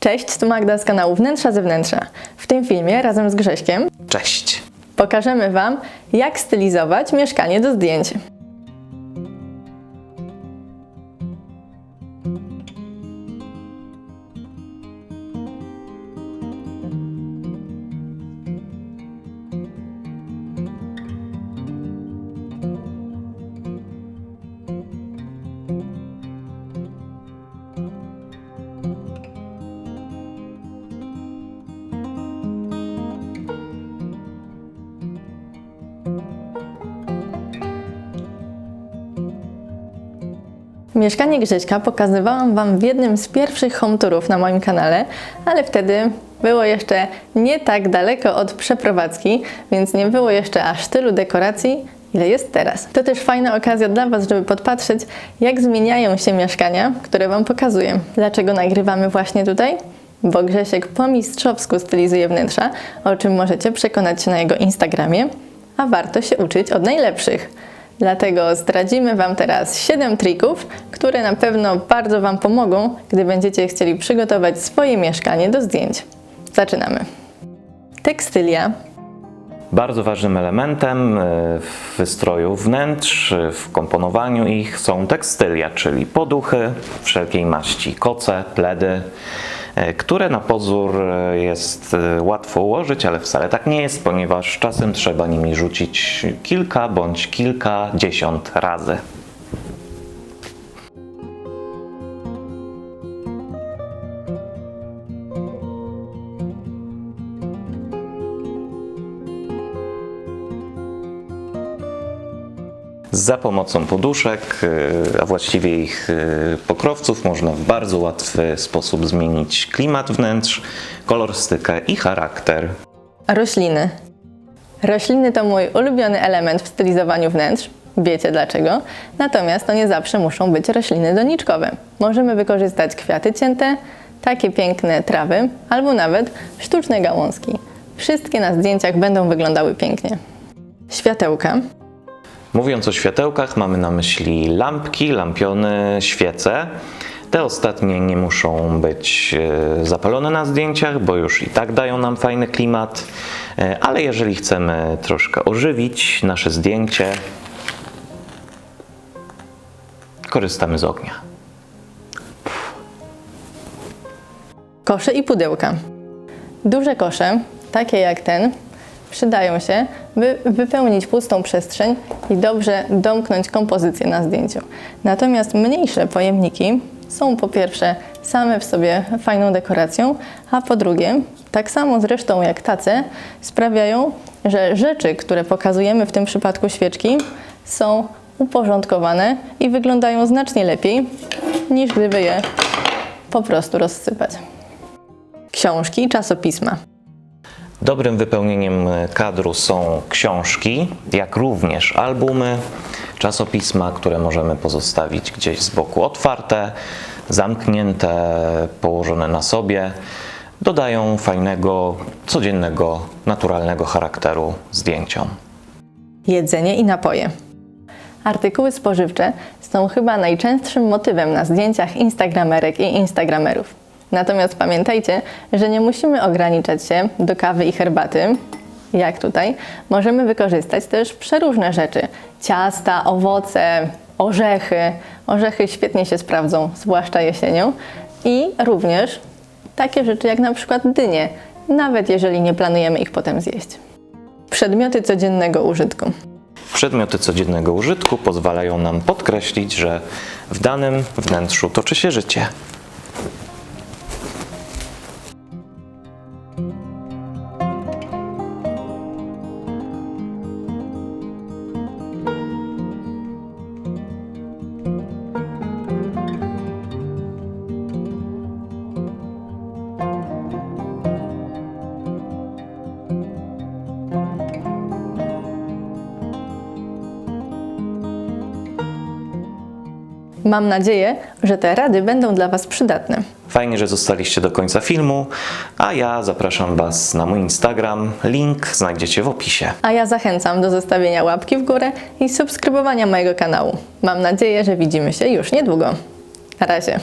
Cześć, tu Magda z kanału Wnętrza Zewnętrza. W tym filmie razem z Grześkiem Cześć! pokażemy Wam, jak stylizować mieszkanie do zdjęć. Mieszkanie Grześka pokazywałam Wam w jednym z pierwszych home tourów na moim kanale, ale wtedy było jeszcze nie tak daleko od przeprowadzki, więc nie było jeszcze aż tylu dekoracji, ile jest teraz. To też fajna okazja dla Was, żeby podpatrzeć, jak zmieniają się mieszkania, które Wam pokazuję. Dlaczego nagrywamy właśnie tutaj? Bo Grzesiek po mistrzowsku stylizuje wnętrza, o czym możecie przekonać się na jego Instagramie, a warto się uczyć od najlepszych. Dlatego zdradzimy Wam teraz 7 trików, które na pewno bardzo Wam pomogą, gdy będziecie chcieli przygotować swoje mieszkanie do zdjęć. Zaczynamy. Tekstylia, Bardzo ważnym elementem e, w wystroju wnętrz, e, w komponowaniu ich są tekstylia, czyli poduchy wszelkiej maści, koce, pledy, które na pozór e, jest e, łatwo ułożyć, ale wcale tak nie jest, ponieważ czasem trzeba nimi rzucić kilka bądź kilkadziesiąt razy. Za pomocą poduszek, y, a właściwie ich y, pokrowców, można w bardzo łatwy sposób zmienić klimat wnętrz, kolorystykę i charakter. rośliny. Rośliny to mój ulubiony element w stylizowaniu wnętrz. Wiecie dlaczego? Natomiast to nie zawsze muszą być rośliny doniczkowe. Możemy wykorzystać kwiaty cięte, takie piękne trawy, albo nawet sztuczne gałązki. Wszystkie na zdjęciach będą wyglądały pięknie. Światełka. Mówiąc o światełkach, mamy na myśli lampki, lampiony, świece. Te ostatnie nie muszą być e, zapalone na zdjęciach, bo już i tak dają nam fajny klimat, E, ale jeżeli chcemy troszkę ożywić nasze zdjęcie, korzystamy z ognia. Kosze i pudełka. Duże kosze, takie jak ten, przydają się, by wypełnić pustą przestrzeń i dobrze domknąć kompozycję na zdjęciu. Natomiast mniejsze pojemniki są po pierwsze same w sobie fajną dekoracją, a po drugie, tak samo zresztą jak tace, sprawiają, że rzeczy, które pokazujemy w tym przypadku świeczki, są uporządkowane i wyglądają znacznie lepiej, niż gdyby je po prostu rozsypać. Książki czasopisma. Dobrym wypełnieniem kadru są książki, jak również albumy, czasopisma, które możemy pozostawić gdzieś z boku otwarte, zamknięte, położone na sobie. Dodają fajnego, codziennego, naturalnego charakteru zdjęciom. Jedzenie i napoje. Artykuły spożywcze są chyba najczęstszym motywem na zdjęciach instagramerek i instagramerów. Natomiast pamiętajcie, że nie musimy ograniczać się do kawy i herbaty, jak tutaj. Możemy wykorzystać też przeróżne rzeczy. Ciasta, owoce, orzechy. Orzechy świetnie się sprawdzą, zwłaszcza jesienią. I również takie rzeczy jak na przykład dynie, nawet jeżeli nie planujemy ich potem zjeść. Przedmioty codziennego użytku. Przedmioty codziennego użytku pozwalają nam podkreślić, że w danym wnętrzu toczy się życie. Mam nadzieję, że te rady będą dla Was przydatne. Fajnie, że zostaliście do końca filmu, a ja zapraszam Was na mój Instagram. Link znajdziecie w opisie. A ja zachęcam do zostawienia łapki w górę i subskrybowania mojego kanału. Mam nadzieję, że widzimy się już niedługo. Na razie.